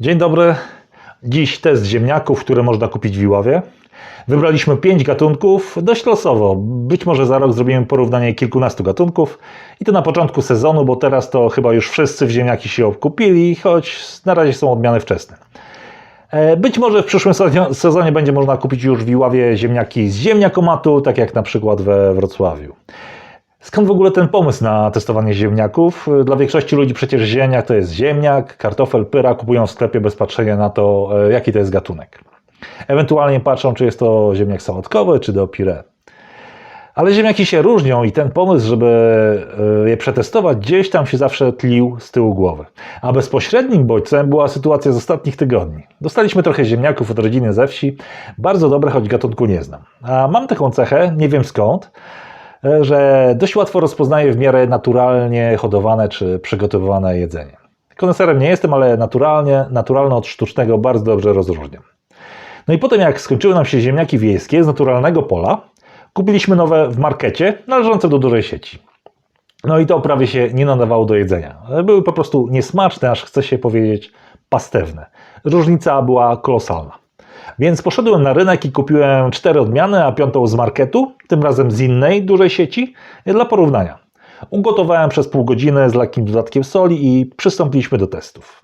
Dzień dobry. Dziś test ziemniaków, które można kupić w Iławie. Wybraliśmy pięć gatunków, dość losowo. Być może za rok zrobimy porównanie kilkunastu gatunków. I to na początku sezonu, bo teraz to chyba już wszyscy w ziemniaki się obkupili, choć na razie są odmiany wczesne. E, Być może w przyszłym sezonie- będzie można kupić już w Iławie ziemniaki z ziemniakomatu, tak jak na przykład we Wrocławiu. Skąd w ogóle ten pomysł na testowanie ziemniaków? Dla większości ludzi przecież ziemniak to jest ziemniak, kartofel, pyra kupują w sklepie bez patrzenia na to, e, jaki to jest gatunek. Ewentualnie patrzą, czy jest to ziemniak sałatkowy, czy do pire. Ale ziemniaki się różnią i ten pomysł, żeby e, je przetestować, gdzieś tam się zawsze tlił z tyłu głowy. A bezpośrednim bodźcem była sytuacja z ostatnich tygodni. Dostaliśmy trochę ziemniaków od rodziny ze wsi, bardzo dobre, choć gatunku nie znam. A mam taką cechę, nie wiem skąd, że dość łatwo rozpoznaję w miarę naturalnie hodowane czy przygotowywane jedzenie. Koneserem nie jestem, ale naturalnie, naturalne od sztucznego bardzo dobrze rozróżniam. No i potem jak skończyły nam się ziemniaki wiejskie z naturalnego pola, kupiliśmy nowe w markecie należące do dużej sieci. No i to prawie się nie nadawało do jedzenia. Były po prostu niesmaczne, aż chce się powiedzieć pastewne. Różnica była kolosalna. Więc poszedłem na rynek i kupiłem cztery odmiany, a piątą z marketu, tym razem z innej dużej sieci, dla porównania. Ugotowałem przez pół godziny z lekkim dodatkiem soli i przystąpiliśmy do testów.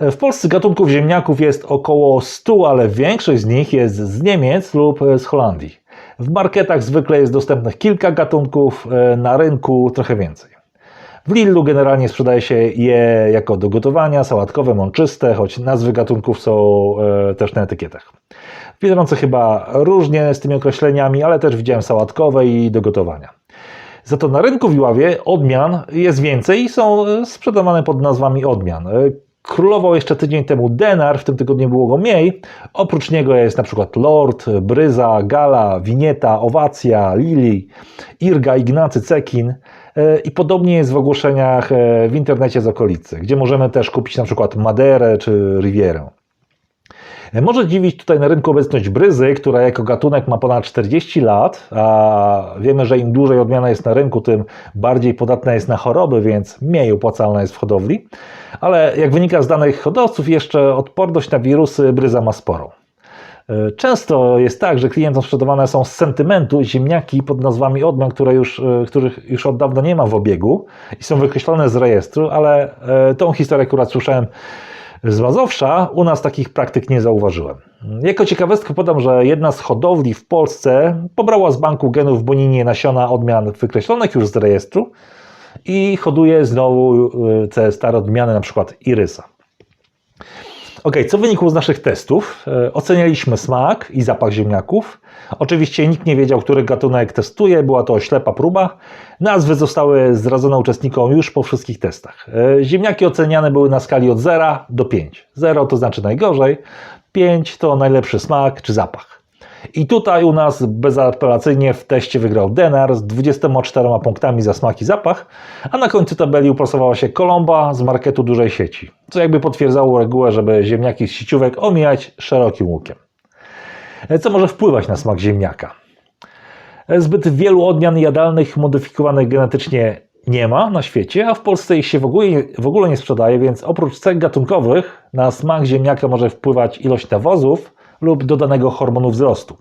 W Polsce gatunków ziemniaków jest około 100, ale większość z nich jest z Niemiec lub z Holandii. W marketach zwykle jest dostępnych kilka gatunków, e, na rynku trochę więcej. W Lidlu generalnie sprzedaje się je jako do gotowania, sałatkowe, mączyste, choć nazwy gatunków są e, też na etykietach. W chyba różnie z tymi określeniami, ale też widziałem sałatkowe i do gotowania. Za to na rynku w Iławie odmian jest więcej i są e, sprzedawane pod nazwami odmian. E, Królował jeszcze tydzień temu Denar, w tym tygodniu było go mniej. Oprócz niego jest na przykład Lord, Bryza, Gala, Winieta, Owacja, Lili, Irga, Ignacy, Cekin. E, I podobnie jest w ogłoszeniach e, w internecie z okolicy, gdzie możemy też kupić na przykład Maderę czy Rivierę. E, Może dziwić tutaj na rynku obecność bryzy, która jako gatunek ma ponad 40 lat, a wiemy, że im dłużej odmiana jest na rynku, tym bardziej podatna jest na choroby, więc mniej opłacalna jest w hodowli. Ale jak wynika z danych hodowców, jeszcze odporność na wirusy bryza ma sporą. E, Często jest tak, że klientom sprzedawane są z sentymentu ziemniaki pod nazwami odmian, które już, e, których już od dawna nie ma w obiegu i są wykreślone z rejestru, ale e, tą historię akurat słyszałem z Mazowsza, u nas takich praktyk nie zauważyłem. Jako ciekawostkę podam, że jedna z hodowli w Polsce pobrała z banku genów w Boninie nasiona odmian wykreślonych już z rejestru i hoduje znowu y, te stare odmiany, na przykład irysa. Ok, co wynikło z naszych testów? E, Ocenialiśmy smak i zapach ziemniaków. Oczywiście nikt nie wiedział, który gatunek testuje, była to ślepa próba. Nazwy zostały zdradzone uczestnikom już po wszystkich testach. E, Ziemniaki oceniane były na skali od 0 do 5. 0 to znaczy najgorzej, 5 to najlepszy smak czy zapach. I tutaj u nas bezapelacyjnie w teście wygrał Denar z 24 punktami za smak i zapach, a na końcu tabeli uplasowała się Kolomba z marketu dużej sieci, co jakby potwierdzało regułę, żeby ziemniaki z sieciówek omijać szerokim łukiem. Co może wpływać na smak ziemniaka? Zbyt wielu odmian jadalnych modyfikowanych genetycznie nie ma na świecie, a w Polsce ich się w ogóle, w ogóle nie sprzedaje, więc oprócz cech gatunkowych na smak ziemniaka może wpływać ilość nawozów lub dodanego hormonu wzrostu.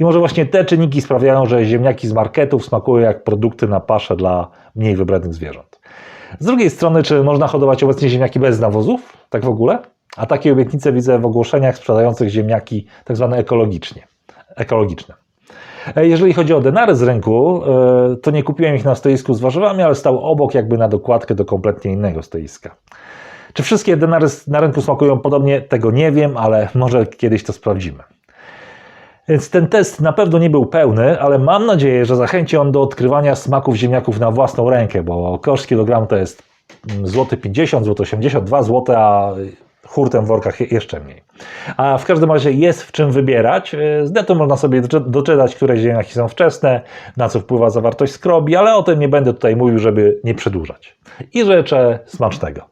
I może właśnie te czynniki sprawiają, że ziemniaki z marketów smakują jak produkty na paszę dla mniej wybranych zwierząt. Z drugiej strony, czy można hodować obecnie ziemniaki bez nawozów? Tak w ogóle? A takie obietnice widzę w ogłoszeniach sprzedających ziemniaki tak zwane ekologicznie, ekologiczne. E, Jeżeli chodzi o denary z rynku, e, to nie kupiłem ich na stoisku z warzywami, ale stał obok jakby na dokładkę do kompletnie innego stoiska. Czy wszystkie denary na rynku smakują podobnie? Tego nie wiem, ale może kiedyś to sprawdzimy. Więc ten test na pewno nie był pełny, ale mam nadzieję, że zachęci on do odkrywania smaków ziemniaków na własną rękę, bo koszt kilogramu to jest mm, złoty 50, złoty 82 zł, a hurtem w workach je- jeszcze mniej. A w każdym razie jest w czym wybierać. E, Z netu można sobie doczy- doczytać, które ziemniaki są wczesne, na co wpływa zawartość skrobi, ale o tym nie będę tutaj mówił, żeby nie przedłużać. I życzę smacznego.